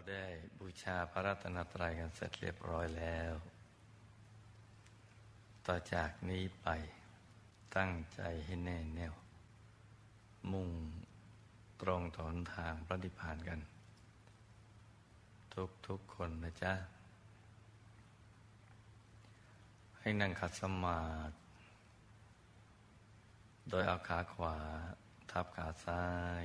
ราได้บูชาพระรัตนตรัยกันเสร็จเรียบร้อยแล้ว ต่อจากนี้ไปตั้งใจให้แน่แน่ว มุ่งตรงถอนทางพระนิพพานกัน ทุกทุกคนนะจ๊ะ ให้นั่งขัดสมาธิโดยเอาขาขวา ทับขาซ้าย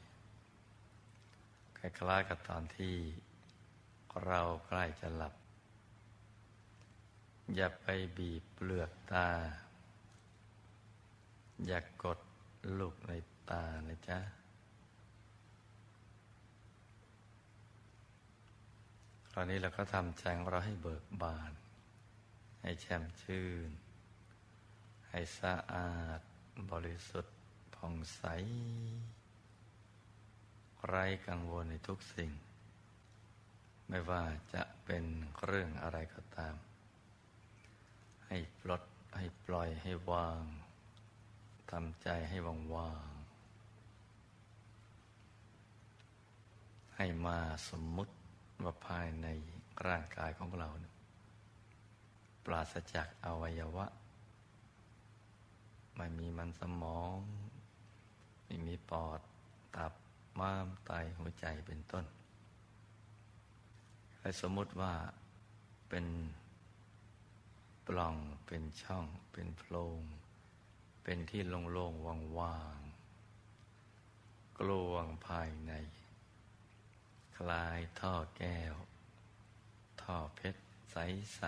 คล้ายๆกับตอนที่เราใกล้จะหลับ อย่าไปบีบเปลือกตา อย่ากกดลูกในตานะจ๊ะคราวนี้เราก็ทำใจของเราให้เบิกบาน ให้แช่มชื่น ให้สะอาดบริสุทธิ์ผ่องใส ไร้กังวลในทุกสิ่ง ไม่ว่าจะเป็นเรื่องอะไรก็ตาม ให้ปลดให้ปล่อยให้วางทำใจให้ว่างวางให้มาสมมุติว่าภายในร่างกายของเรา ปราศจากอวัยวะ ไม่มีมันสมอง ไม่มีปอดตับ ม้ามไตหัวใจเป็นต้นให้สมมติว่าเป็นปล่องเป็นช่องเป็นโพรงเป็นที่โล่งๆว่างๆกลวงภายใน คลายท่อแก้ว ท่อเพชรใส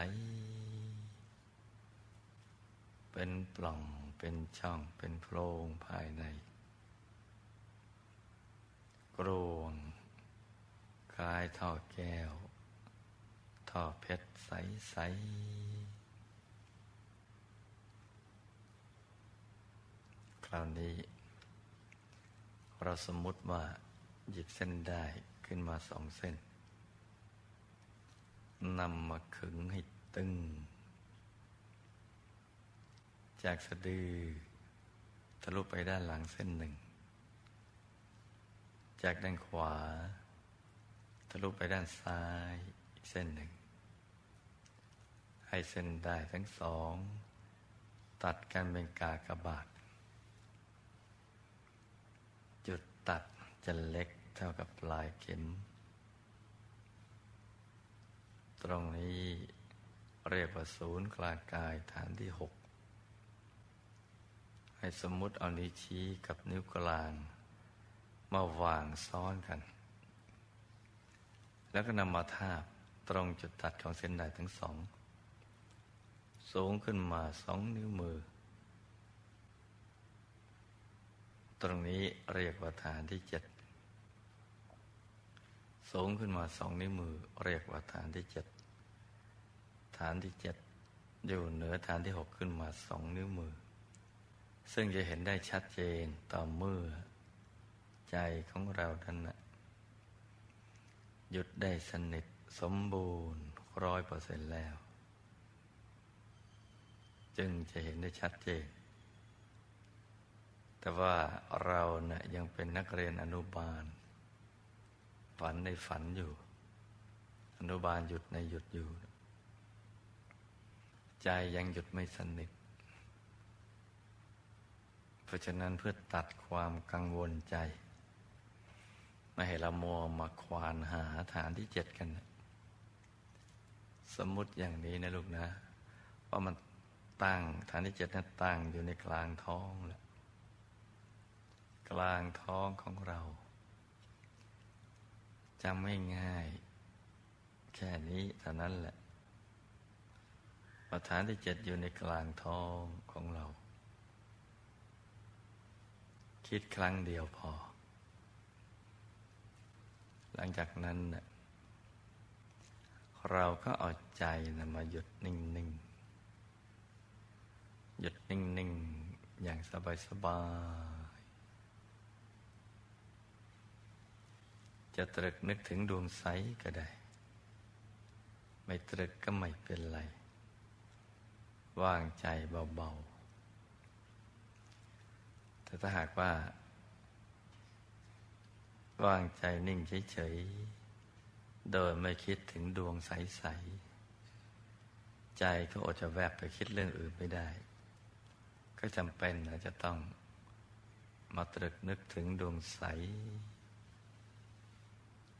ๆเป็นปล่องเป็นช่องเป็นโพรงภายใน กรวงคลายท่อแก้ว ท่อเพชรใสๆคราวนี้ เราสมมุติว่าหยิบเส้นได้ขึ้นมาสองเส้นนำมาขึงให้ตึง จากสะดือทะลุไปด้านหลังเส้นหนึ่ง จากด้านขวา ทะลุไปด้านซ้ายอีกเส้นหนึ่ง ให้เส้นได้ทั้งสอง ตัดกันเป็นกากบาท จุดตัดจะเล็กเท่ากับปลายเข็ม ตรงนี้เรียกว่าศูนย์กลางกายฐานที่หกให้สมมุติเอานิ้วชี้กับนิ้วกลาง มาวางซ้อนกัน แล้วก็นำมาทาบตรงจุดตัดของเส้นได้ทั้งสอง สูงขึ้นมาสองนิ้วมือ ตรงนี้เรียกว่าฐานที่เจ็ดสูงขึ้นมาสองนิ้วมือ เรียกว่าฐานที่เจ็ดฐานที่เจ็ดอยู่เหนือฐานที่หกขึ้นมาสองนิ้วมือ ซึ่งจะเห็นได้ชัดเจนต่อเมื่อ ใจของเราท่านนะหยุดได้สนิทสมบูรณ์ร้อยเปอร์เซ็นต์แล้ว จึงจะเห็นได้ชัดเจน แต่ว่าเรานะ่ยยังเป็นนักเรียนอนุบาล ฝันในฝันอยู่ อนุบาลหยุดในหยุดอยู่ ใจยังหยุดไม่สนิทเพราะฉะนั้นเพื่อตัดความกังวลใจ ไม่ให้เรามัวมาควานหาฐานที่เจ็ดกัน สมมุติอย่างนี้นะลูกนะ ว่ามันตั้งฐานที่เจ็ดนั้นตั้งอยู่ในกลางท้องแหละกลางท้องของเราจำไม่ง่าย แค่นี้เท่านั้นแหละประฐานที่เจ็ดอยู่ในกลางท้องของเรา คิดครั้งเดียวพอ หลังจากนั้นเราก็เอาใจนะมาหยุดนิ่งๆ หยุดนิ่งๆ อย่างสบายๆ จะตรึกนึกถึงดวงใสก็ได้ ไม่ตรึกก็ไม่เป็นไร ว่างใจเบาๆ แต่ถ้าหากว่า วางใจนิ่งเฉยๆ โดยไม่คิดถึงดวงใส ๆ ใจก็อดจะแวบไปคิดเรื่องอื่นไม่ได้ ก็จำเป็นนะจะต้องมาตรึกนึกถึงดวงใส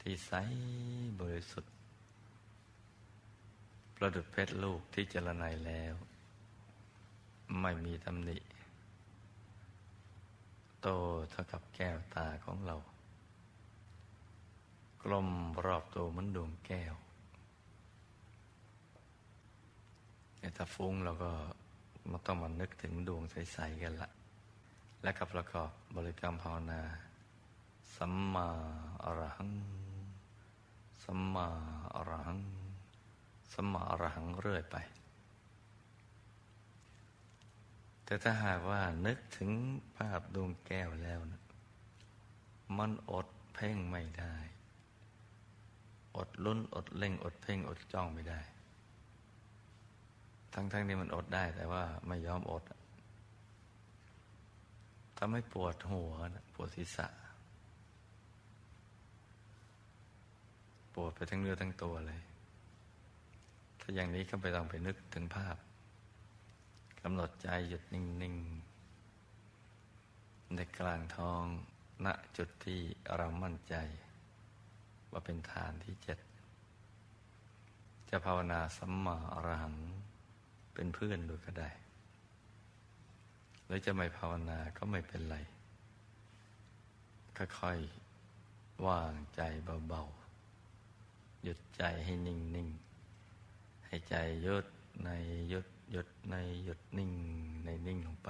ที่ใสบริสุทธิ์ ประดุดเพชรลูกที่เจรไนแล้ว ไม่มีตำหนิ โตเท่ากับแก้วตาของเรา กลมรอบตัวเหมือนดวงแก้วแต่ถ้าฟุ้งเราก็มาต้องมานึกถึงดวงใส ๆ กันละ และกับประกอบบริกรรมภาวนา สัมมาอรหัง สัมมาอรหัง สัมมาอรหังเรื่อยไป แต่ถ้าหากว่านึกถึงภาพดวงแก้วแล้วนะมันอดเพ่งไม่ได้ อดลุ้นอดเล่ง อดเพ่ง อดจ้องไม่ได้ ทั้งๆทที่มันอดได้แต่ว่าไม่ยอมอดทำให้ปวดหัวนะปวดศีรษะ ปวดไปทั้งเนื้อทั้งตัวเลย ถ้าอย่างนี้ก็ไปต้องไปนึกถึงภาพกำหนดใจหยุดนิ่งๆในกลางท้องณจุดที่เรามั่นใจ ว่าเป็นฐานที่เจ็ด จะภาวนาสัมมาอรหังเป็นเพื่อนดูก็ได้หรือจะไม่ภาวนาก็ไม่เป็นไร ค่อยๆ ว่างใจเบาๆ หยุดใจให้นิ่งๆ ให้ใจหยุดในหยุดหยุดในหยุดนิ่งในนิ่งลงไป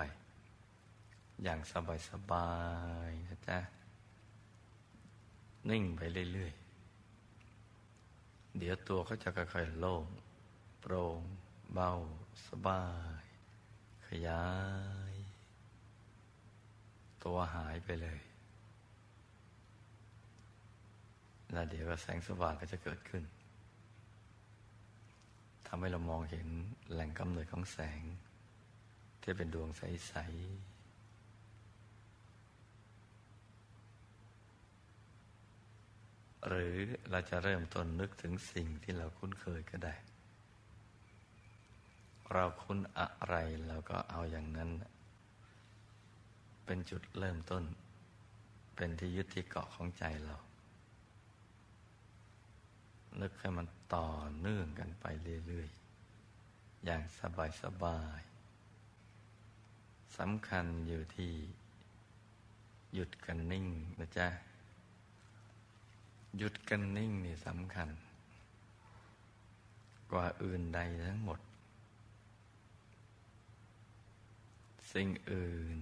อย่างสบายสบายนะจ๊ะนิ่งไปเรื่อยๆ เดี๋ยวตัวก็จะค่อยๆโล่งโปร่งเบาสบาย ขยาย ตัวหายไปเลย แล้วเดี๋ยวแสงสว่างก็จะเกิดขึ้นทำให้เรามองเห็นแหล่งกำเนิดของแสง ที่เป็นดวงใส ๆ หรือเราจะเริ่มต้นนึกถึงสิ่งที่เราคุ้นเคยก็ได้ เราคุ้นอะไรเราก็เอาอย่างนั้น เป็นจุดเริ่มต้น เป็นที่ยึดที่เกาะของใจเรานึกให้มันต่อเนื่องกันไปเรื่อยๆ อย่างสบายๆสำคัญอยู่ที่ หยุดกันนิ่งนะจ๊ะ หยุดกันนิ่งนี่สำคัญ กว่าอื่นใดทั้งหมด สิ่งอื่น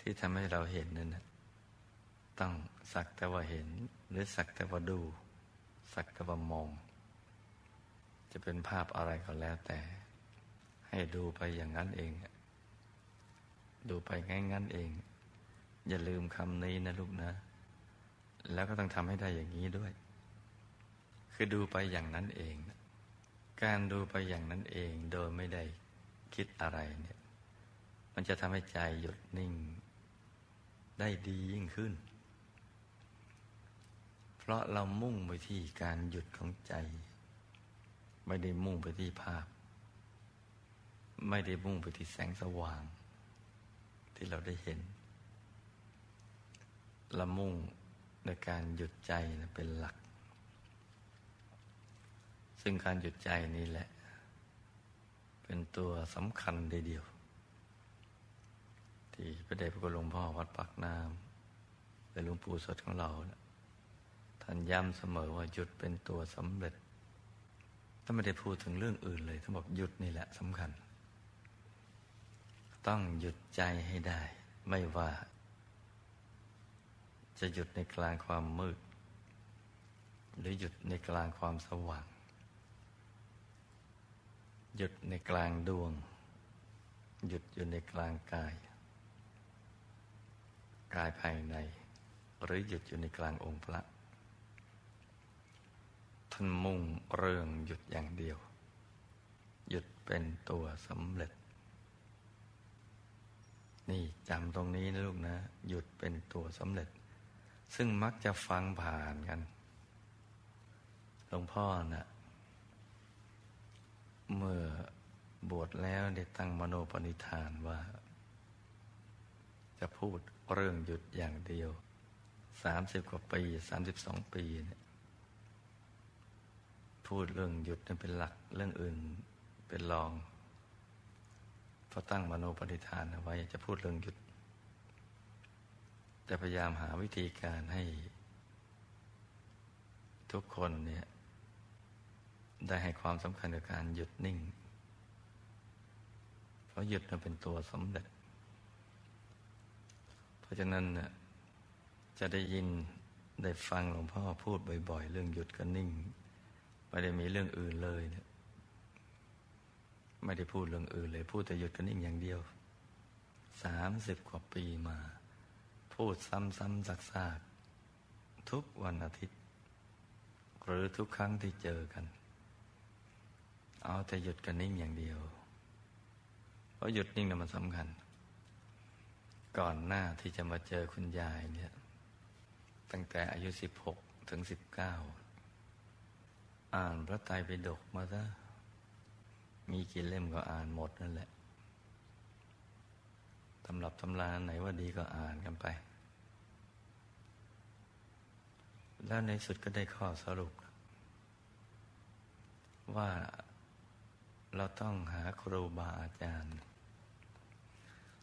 ที่ทำให้เราเห็นนั่นต้องสักแต่ว่าเห็น หรือสักแต่ว่าดู สักแต่ว่ามอง จะเป็นภาพอะไรก็แล้วแต่ ให้ดูไปอย่างนั้นเอง ดูไปง่ายงั้นเอง อย่าลืมคำนี้นะลูกนะ แล้วก็ต้องทำให้ได้อย่างนี้ด้วย คือดูไปอย่างนั้นเอง การดูไปอย่างนั้นเองโดยไม่ได้คิดอะไรเนี่ย มันจะทำให้ใจหยุดนิ่ง ได้ดียิ่งขึ้น เพราะเรามุ่งไปที่การหยุดของใจ ไม่ได้มุ่งไปที่ภาพ ไม่ได้มุ่งไปที่แสงสว่าง ที่เราได้เห็นเรามุ่ง ในการหยุดใจนะเป็นหลัก ซึ่งการหยุดใจนี่แหละ เป็นตัวสำคัญเดียว ที่พระเดชพระคุณหลวงพ่อวัดปากน้ำและหลวงปู่สดของเรา ท่านย้ำเสมอว่าหยุดเป็นตัวสำเร็จถ้าไม่ได้พูดถึงเรื่องอื่นเลยท่านบอกหยุดนี่แหละสำคัญ ต้องหยุดใจให้ได้ ไม่ว่า จะหยุดในกลางความมืด หรือหยุดในกลางความสว่าง หยุดในกลางดวง หยุดอยู่ในกลางกาย กายภายใน หรือหยุดอยู่ในกลางองค์พระท่านมุ่งเรื่องหยุดอย่างเดียว หยุดเป็นตัวสำเร็จ นี่จำตรงนี้นะลูกนะ หยุดเป็นตัวสำเร็จ ซึ่งมักจะฟังผ่านกันหลวงพ่อนะ่ะเมื่อบวชแล้วได้ตั้งมโนปณิธานว่า จะพูดเรื่องหยุดอย่างเดียวสามสิบกว่าปีสามสิบสองปีเนี่ยพูดเรื่องหยุดนั่นเป็นหลักเรื่องอื่นเป็นรองพอตั้งมโนปณิธานเอาไว้จะพูดเรื่องหยุด จะพยายามหาวิธีการให้ ทุกคนเนี่ย ได้ให้ความสำคัญกับการหยุดนิ่ง เพราะหยุดมันเป็นตัวสำเร็จ เพราะฉะนั้นเนี่ยจะได้ยินได้ฟังหลวงพ่อพูดบ่อย ๆ เรื่องหยุดกับนิ่งไม่ได้มีเรื่องอื่นเลยเนี่ยไม่ได้พูดเรื่องอื่นเลย พูดแต่หยุดกันนิ่งอย่างเดียวสามสิบกว่าปีมา พูดซ้ำๆซักๆทุกวันอาทิตย์ หรือทุกครั้งที่เจอกัน เอาแต่หยุดกันนิ่งอย่างเดียว เพราะหยุดนิ่งน่ะมันสำคัญ ก่อนหน้าที่จะมาเจอคุณยายเนี่ย ตั้งแต่อายุสิบหกถึงสิบเก้าอ่านพระไตรปิฎกมาซะมีกี่เล่มก็อ่านหมดนั่นแหละ ตำรับตำราไหนว่าดีก็อ่านกันไป แล้วในสุดก็ได้ข้อสรุป ว่าเราต้องหาครูบาอาจารย์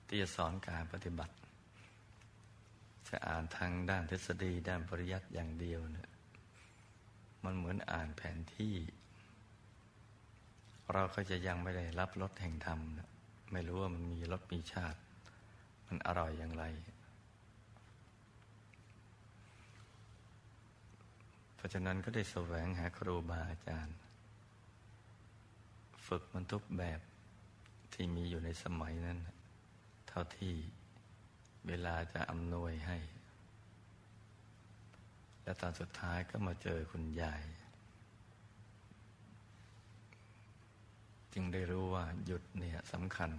ที่จะสอนการปฏิบัติ จะอ่านทางด้านทฤษฎีด้านปริยัติอย่างเดียวเนี่ยมันเหมือนอ่านแผนที่ เราก็จะยังไม่ได้รับรสแห่งธรรมนะไม่รู้ว่ามันมีรสมีชาติ มันอร่อยอย่างไร เพราะฉะนั้นก็ได้แสวงหาครูบาอาจารย์ ฝึกมันทุกแบบที่มีอยู่ในสมัยนั้น เท่าที่เวลาจะอำนวยให้ และตอนสุดท้ายก็มาเจอคุณยาย จึงได้รู้ว่าหยุดเนี่ยสำคัญ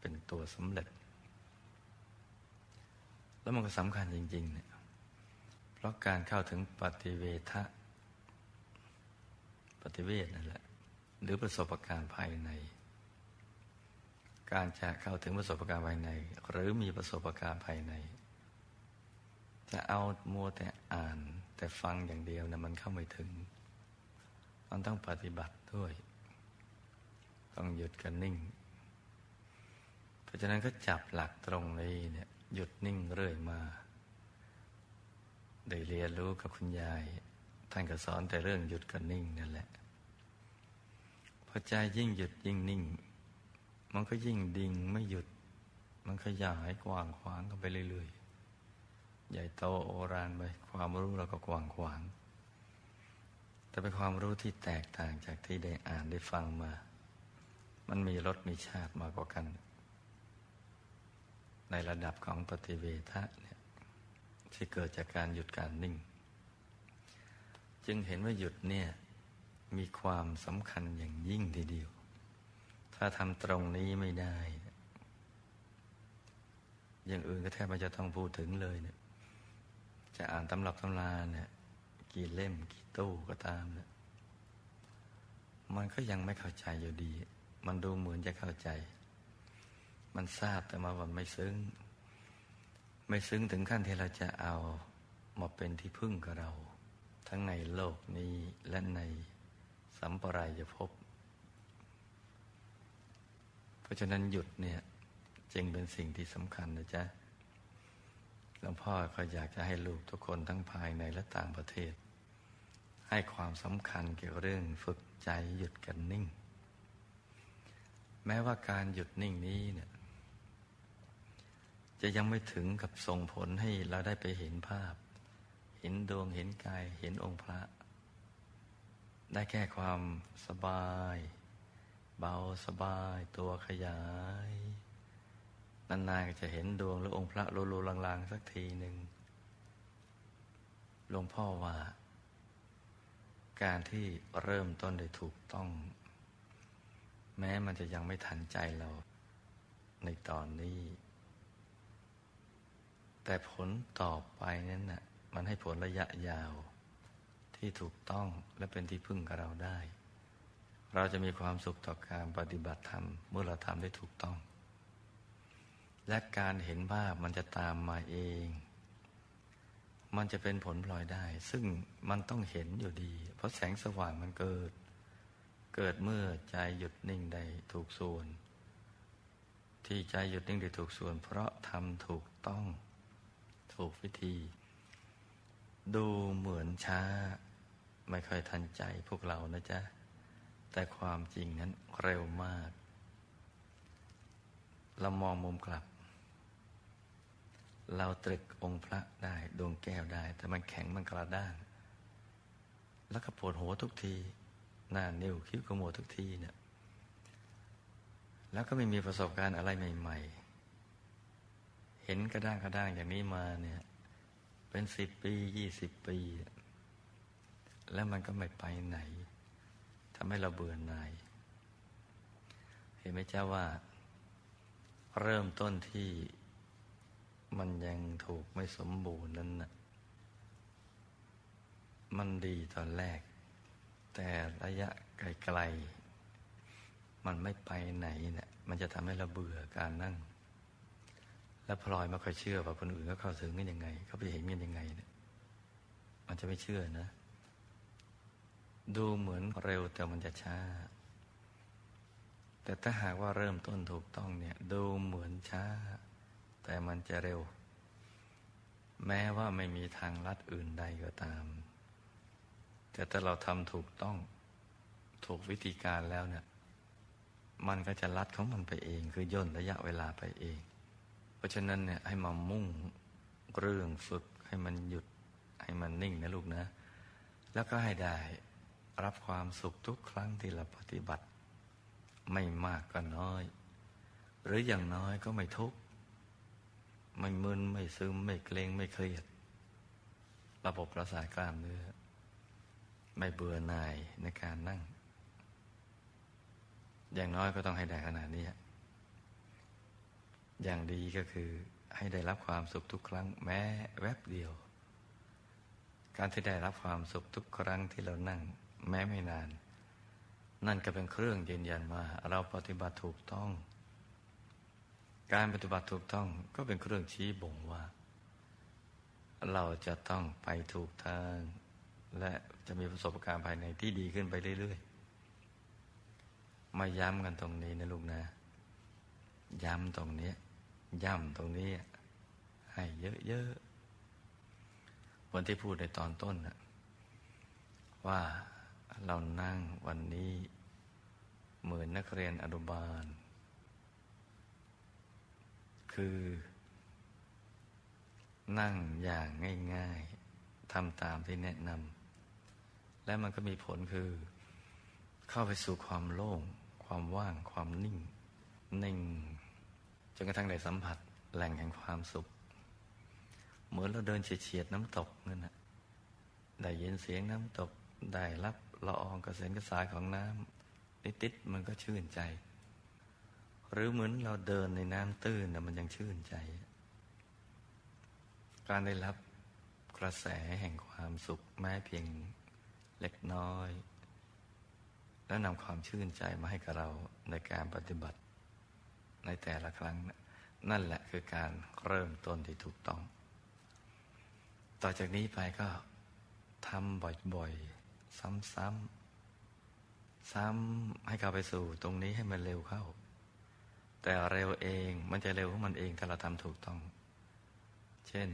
เป็นตัวสำเร็จ แล้วมันก็สำคัญจริงๆเนี่ยเพราะการเข้าถึงปฏิเวทะปฏิเวทนั่นแหละหรือประสบการณ์ภายใน การจะเข้าถึงประสบการณ์ภายใน หรือมีประสบการณ์ภายใน จะเอามัวแต่อ่านแต่ฟังอย่างเดียวนะมันเข้าไม่ถึงมันต้องปฏิบัติด้วย ต้องหยุดกันนิ่ง เพราะฉะนั้นก็จับหลักตรงนี้เนี่ย หยุดนิ่งเรื่อยมาได้เรียนรู้กับคุณยาย ท่านก็สอนแต่เรื่องหยุดกันนิ่งนั่นแหละพอใจยิ่งหยุดยิ่งนิ่ง มันก็ยิ่งดิ่งไม่หยุด มันขยายกว้างขวางกันไปเรื่อยๆใหญ่โตโอรานไปความรู้เราก็กว้างขวาง แต่เป็นความรู้ที่แตกต่างจากที่ได้อ่านได้ฟังมา มันมีรสมีชาติมากกว่ากัน ในระดับของปฏิเวทะเนี่ยที่เกิดจากการหยุดการนิ่ง จึงเห็นว่าหยุดเนี่ยมีความสำคัญอย่างยิ่งทีเดียว ถ้าทำตรงนี้ไม่ได้ อย่างอื่นก็แทบไม่จะต้องพูดถึงเลยเนี่ยจะอ่านตำรับตำราเนี่ยกี่เล่มกี่ตู้ก็ตามเนี่ยมันก็ยังไม่เข้าใจอยู่ดี มันดูเหมือนจะเข้าใจ มันทราบแต่มาวันไม่ซึ้ง ไม่ซึ้งถึงขั้นที่เราจะเอามาเป็นที่พึ่งกับเรา ทั้งในโลกนี้และในสัมปรายภพเพราะฉะนั้นหยุดเนี่ยจึงเป็นสิ่งที่สำคัญนะจ๊ะหลวงพ่อก็อยากจะให้ลูกทุกคนทั้งภายในและต่างประเทศ ให้ความสำคัญเกี่ยวกับเรื่องฝึกใจหยุดกันนิ่ง แม้ว่าการหยุดนิ่งนี้เนี่ย จะยังไม่ถึงกับส่งผลให้เราได้ไปเห็นภาพ เห็นดวงเห็นกายเห็นองค์พระ ได้แค่ความสบาย เบาสบายตัวขยาย นานๆก็จะเห็นดวงหรือองค์พระโลๆลางๆ สักทีหนึ่งหลวงพ่อว่า การที่เริ่มต้นได้ถูกต้อง แม้มันจะยังไม่ทันใจเรา ในตอนนี้ แต่ผลต่อไปนั้นน่ะมันให้ผลระยะยาว ที่ถูกต้องและเป็นที่พึ่งกับเราได้ เราจะมีความสุขต่อการปฏิบัติธรรมเมื่อเราทำได้ถูกต้อง และการเห็นภาพมันจะตามมาเอง มันจะเป็นผลพลอยได้ ซึ่งมันต้องเห็นอยู่ดี เพราะแสงสว่างมันเกิด เกิดเมื่อใจหยุดนิ่งได้ถูกส่วน ที่ใจหยุดนิ่งได้ถูกส่วน เพราะทำถูกต้อง ถูกวิธี ดูเหมือนช้า ไม่ค่อยทันใจพวกเรานะจ๊ะ แต่ความจริงนั้นเร็วมาก เรามองมุมกลับ เราตรึกองค์พระได้ดวงแก้วได้ แต่มันแข็งมันกระด้าง แล้วก็ปวดหัวทุกที หน้านิ้วคิ้วขมวดทุกทีเนี่ยแล้วก็ไม่มีประสบการณ์อะไรใหม่ ๆ เห็นกระด้างกระด้างอย่างนี้มาเนี่ย เป็นสิบปียี่สิบปี แล้วมันก็ไม่ไปไหนทำให้เราเบื่อหน่าย เห็นไหมเจ้าว่า เริ่มต้นที่มันยังถูกไม่สมบูรณ์นั้นนะมันดีตอนแรก แต่ระยะไกลๆมันไม่ไปไหนเนะี่ยมันจะทำให้เราเบื่อการนั่ง และพลอยไม่ค่อยเชื่อว่าคนอื่นเขาเข้าถึงกันยังไง เขาไปเห็นกันยังไงเนี่ยมันจะไม่เชื่อนะ ดูเหมือนเร็วแต่มันจะช้า แต่ถ้าหากว่าเริ่มต้นถูกต้องเนี่ย ดูเหมือนช้า แต่มันจะเร็ว แม้ว่าไม่มีทางลัดอื่นใดก็ตาม แต่ถ้าเราทำถูกต้องถูกวิธีการแล้วเนี่ย มันก็จะลัดของมันไปเอง คือย่นระยะเวลาไปเอง เพราะฉะนั้นเนี่ยให้มามุ่งเรื่องฝึกให้มันหยุดให้มันนิ่งนะลูกนะ แล้วก็ให้ได้รับความสุขทุกครั้งที่เราปฏิบัติ ไม่มากก็น้อย หรืออย่างน้อยก็ไม่ทุกข์ไม่มึนไม่ซึมไม่เกรงไม่เครียด ระบบประสาทกล้ามเนื้อ ไม่เบื่อหน่ายในการนั่ง อย่างน้อยก็ต้องให้ได้ขนาดนี้ อย่างดีก็คือให้ได้รับความสุขทุกครั้งแม้แวบเดียว การที่ได้รับความสุขทุกครั้งที่เรานั่ง แม้ไม่นาน นั่นก็เป็นเครื่องยืนยันว่าเราปฏิบัติถูกต้อง การปฏิบัติถูกต้องก็เป็นเครื่องชี้บ่งว่า เราจะต้องไปถูกทาง และจะมีประสบการณ์ภายในที่ดีขึ้นไปเรื่อยๆ มาย้ำกันตรงนี้นะลูกนะ ย้ำตรงนี้ ย้ำตรงนี้ ให้เยอะๆวันที่พูดในตอนต้นว่าเรานั่งวันนี้ เหมือนนักเรียนอนุบาล คือ นั่งอย่างง่าย ๆทำตามที่แนะนำและมันก็มีผลคือ เข้าไปสู่ความโล่ง ความว่างความนิ่ง นิ่ง จนกระทั่งได้สัมผัสแหล่งแห่งความสุข เหมือนเราเดินเฉียดๆน้ำตกนั่นนะได้ยินเสียงน้ำตกได้รับละอองกระเซ็นกระสายของน้ำนิดๆมันก็ชื่นใจ หรือเหมือนเราเดินในน้ำตื้นนะมันยังชื่นใจ การได้รับกระแสแห่งความสุขแม้เพียงเล็กน้อย แล้วนำความชื่นใจมาให้กับเราในการปฏิบัติ ในแต่ละครั้ง นั่นแหละคือการเริ่มต้นที่ถูกต้อง ต่อจากนี้ไปก็ทำบ่อยๆ ซ้ำๆ ซ้ำให้เข้าไปสู่ตรงนี้ให้มันเร็วเข้า แต่เร็วเองมันจะเร็วของมันเองถ้าเราทำถูกต้อง เช่น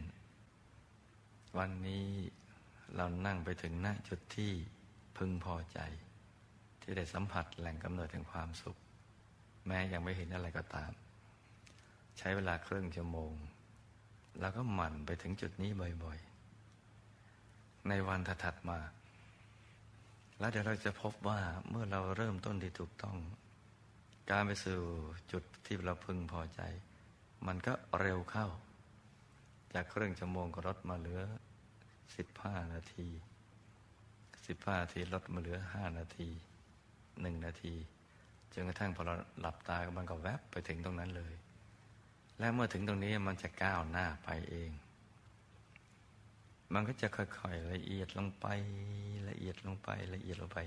วันนี้เรานั่งไปถึงหน้าจุดที่พึงพอใจ ที่ได้สัมผัสแหล่งกำเนิดแห่งความสุข แม้ยังไม่เห็นอะไรก็ตาม ใช้เวลาครึ่งชั่วโมง แล้วก็หมั่นไปถึงจุดนี้บ่อยๆ ในวันถัดมา แล้วเดี๋ยวเราจะพบว่าเมื่อเราเริ่มต้นที่ถูกต้อง การไปสู่จุดที่เราพึงพอใจ มันก็เร็วเข้า จากครึ่งชั่วโมงก็ลดมาเหลือสิบห้านาทีสิบห้านาทีลดมาเหลือห้านาทีหนึ่งนาที จนกระทั่งพอเราหลับตามันก็แวบไปถึงตรงนั้นเลย และเมื่อถึงตรงนี้มันจะก้าวหน้าไปเอง มันก็จะค่อยๆละเอียดลงไปละเอียดลงไปละเอียดลงไป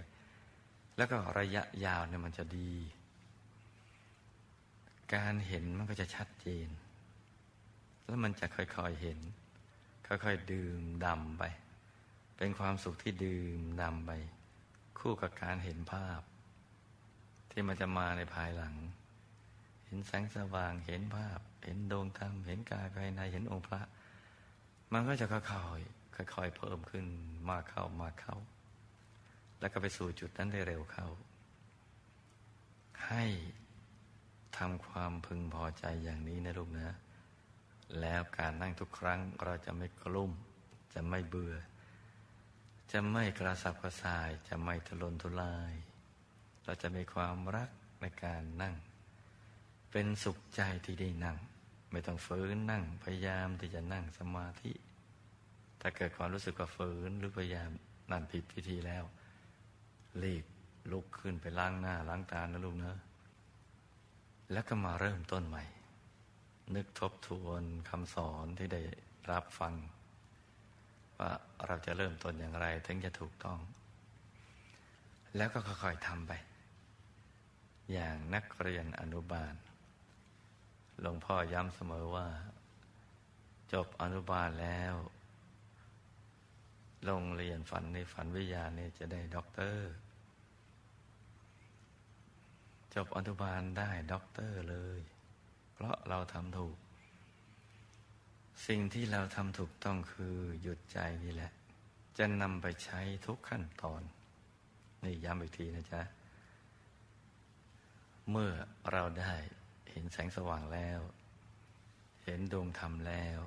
แล้วก็ระยะยาวเนี่ยมันจะดี การเห็นมันก็จะชัดเจน แล้วมันจะค่อยๆเห็น ค่อยๆดื่มดำไป เป็นความสุขที่ดื่มดำไป คู่กับการเห็นภาพ ที่มันจะมาในภายหลัง เห็นแสงสว่างเห็นภาพ เห็นดวงธรรม เห็นกายภายในเห็นองค์พระ มันก็จะค่อยๆค่อยๆเพิ่มขึ้นมากเข้ามากเข้า แล้วก็ไปสู่จุดนั้นได้เร็วเข้า ให้ทำความพึงพอใจอย่างนี้นะลูกนะแล้วการนั่งทุกครั้งเราจะไม่กลุ้มจะไม่เบื่อ จะไม่กระสับกระส่ายจะไม่ทะลนทุลาย เราจะมีความรักในการนั่ง เป็นสุขใจที่ได้นั่ง ไม่ต้องฝืนนั่งพยายามที่จะนั่งสมาธิ ถ้าเกิดความรู้สึกว่าฝืนหรือพยายามนั่นผิดพิธีแล้ว รีบลุกขึ้นไปล้างหน้าล้างตานะลูกเนอะแล้วก็มาเริ่มต้นใหม่ นึกทบทวนคำสอนที่ได้รับฟัง ว่าเราจะเริ่มต้นอย่างไรถึงจะถูกต้อง แล้วก็ค่อยๆทำไป อย่างนักเรียนอนุบาล หลวงพ่อย้ำเสมอว่า จบอนุบาลแล้วโรงเรียนฝันในฝันวิทยาเนี่ยจะได้ด็อกเตอร์ จบอนุบาลได้ด็อกเตอร์เลย เพราะเราทำถูก สิ่งที่เราทำถูกต้องคือหยุดใจนี่แหละ จะนำไปใช้ทุกขั้นตอน นี่ย้ำอีกทีนะจ๊ะ เมื่อเราได้เห็นแสงสว่างแล้ว เห็นดวงธรรมแล้ว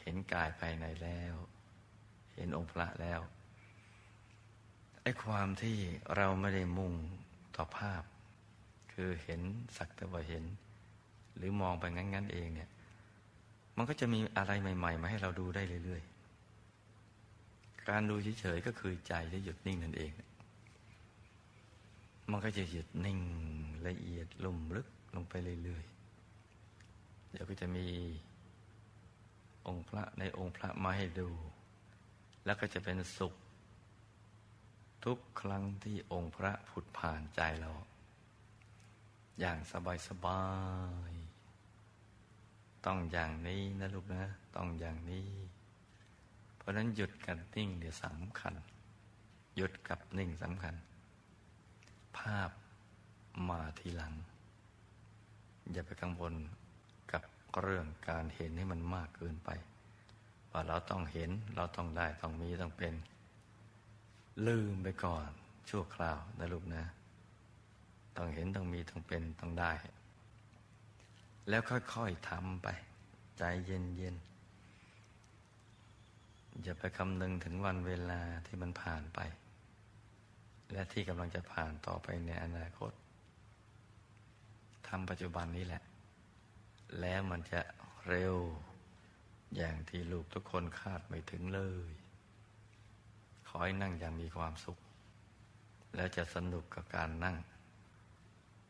เห็นกายภายในแล้ว เห็นองค์พระแล้วไอ้ความที่เราไม่ได้มุ่งต่อภาพ คือเห็นสักแต่ว่าเห็น หรือมองไปงั้น ๆ เองเนี่ย มันก็จะมีอะไรใหม่ ๆ มาให้เราดูได้เรื่อย ๆ การดูเฉยๆก็คือใจที่หยุดนิ่งนั่นเอง มันก็จะหยุดนิ่งละเอียดลุ่มลึกลงไปเรื่อยๆ เดี๋ยวก็จะมีองค์พระในองค์พระมาให้ดู แล้วก็จะเป็นสุข ทุกครั้งที่องค์พระผุดผ่านใจเรา อย่างสบายๆต้องอย่างนี้นะลูกนะ ต้องอย่างนี้ เพราะนั้นหยุดกับนิ่งเดี๋ยวสำคัญ หยุดกับนิ่งสำคัญ ภาพมาทีหลัง อย่าไปกังวลกับเรื่องการเห็นให้มันมากเกินไป ว่าเราต้องเห็นเราต้องได้ต้องมีต้องเป็น ลืมไปก่อนชั่วคราวนะลูกนะ ต้องเห็นต้องมีต้องเป็นต้องได้ แล้วค่อยๆทำไป ใจเย็นๆอย่าไปคำนึงถึงวันเวลาที่มันผ่านไป และที่กำลังจะผ่านต่อไปในอนาคตทำปัจจุบันนี้แหละ แล้วมันจะเร็ว อย่างที่ลูกทุกคนคาดไม่ถึงเลย ขอให้นั่งอย่างมีความสุข แล้วจะสนุกกับการนั่ง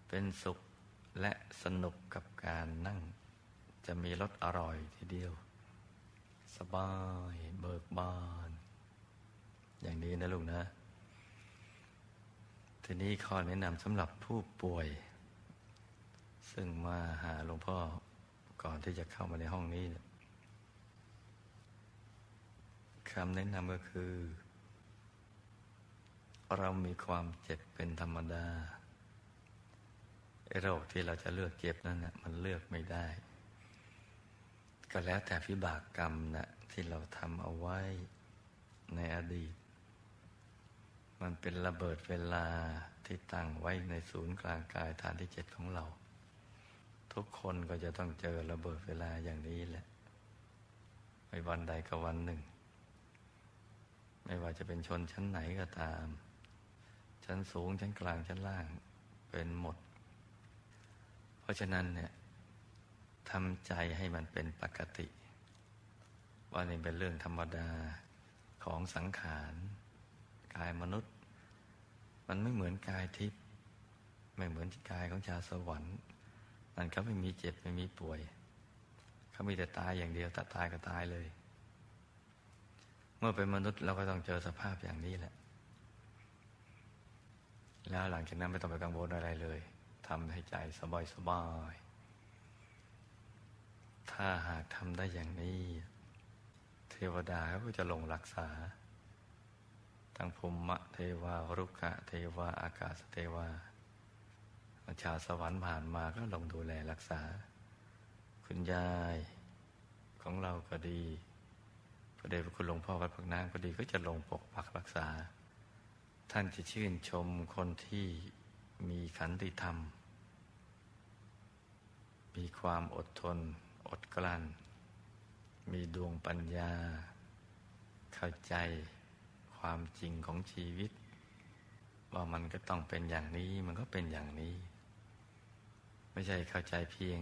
เป็นสุขและสนุกกับการนั่ง จะมีรสอร่อยทีเดียว สบายเบิกบาน อย่างนี้นะลูกนะ ทีนี้ข้อแนะนำสำหรับผู้ป่วย ซึ่งมาหาหลวงพ่อก่อนที่จะเข้ามาในห้องนี้คำแนะนำก็คือ เรามีความเจ็บเป็นธรรมดาไอ้โรคที่เราจะเลือกเจ็บนั่นนะมันเลือกไม่ได้ ก็แล้วแต่พิบากกรรมนะที่เราทำเอาไว้ในอดีต มันเป็นระเบิดเวลาที่ตั้งไว้ในศูนย์กลางกายฐานที่เจ็ดของเรา ทุกคนก็จะต้องเจอระเบิดเวลาอย่างนี้แหละไม่วันใดก็วันหนึ่ง ไม่ว่าจะเป็นชนชั้นไหนก็ตาม ชั้นสูงชั้นกลางชั้นล่างเป็นหมด เพราะฉะนั้นเนี่ยทำใจให้มันเป็นปกติ ว่านี่เป็นเรื่องธรรมดาของสังขาร กายมนุษย์ มันไม่เหมือนกายทิพย์ไม่เหมือนกายของชาวสวรรค์นั่นเขาไม่มีเจ็บไม่มีป่วย เขามีแต่ตายอย่างเดียวแต่ตายก็ตายเลย เมื่อเป็นมนุษย์เราก็ต้องเจอสภาพอย่างนี้แหละ แล้วหลังจากนั้นไม่ต้องไปกังวลอะไรเลยทำให้ใจสบายสบายถ้าหากทำได้อย่างนี้ เทวดาก็จะลงรักษา ทั้งภูมิเทวารุกะเทวาอากาศเทวาชาวสวรรค์ผ่านมาก็ลงดูแลรักษา คุณยายของเราก็ดีพระเดชพระคุณหลวงพ่อวัดพักนางก็ดีก็จะลงปกปักรักษา ท่านจะชื่นชมคนที่มีขันติธรรม มีความอดทน อดกลั้น มีดวงปัญญา เข้าใจ ความจริงของชีวิต ว่ามันก็ต้องเป็นอย่างนี้มันก็เป็นอย่างนี้ ไม่ใช่เข้าใจเพียง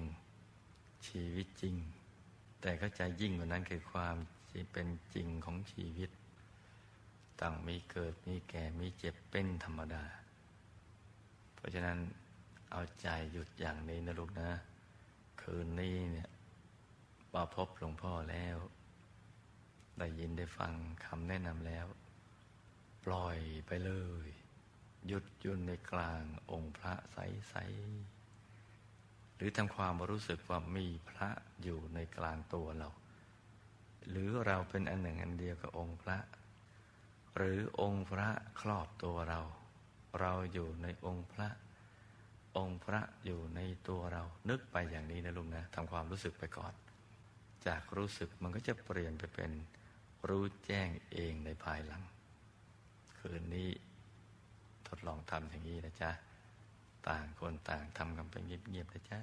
ชีวิตจริง แต่เข้าใจยิ่งกว่านั้นคือความเป็นจริงของชีวิตต้องมีเกิดมีแก่มีเจ็บเป็นธรรมดา เพราะฉะนั้นเอาใจหยุดอย่างนี้นะลูกนะ คืนนี้เนี่ยมาพบหลวงพ่อแล้ว ได้ยินได้ฟังคำแนะนำแล้ว ปล่อยไปเลย หยุดยุนในกลางองค์พระใสๆหรือทำความรู้สึกว่ามีพระอยู่ในกลางตัวเรา หรือเราเป็นอันหนึ่งอันเดียวกับองค์พระ หรือองค์พระครอบตัวเรา เราอยู่ในองค์พระ องค์พระอยู่ในตัวเรานึกไปอย่างนี้นะลุงนะทำความรู้สึกไปก่อน จากรู้สึกมันก็จะเปลี่ยนไปเป็นรู้แจ้งเองในภายหลัง คืนนี้ ทดลองทำอย่างนี้นะจ๊ะ ต่างคนต่างทำกันไปเงียบๆนะจ๊ะ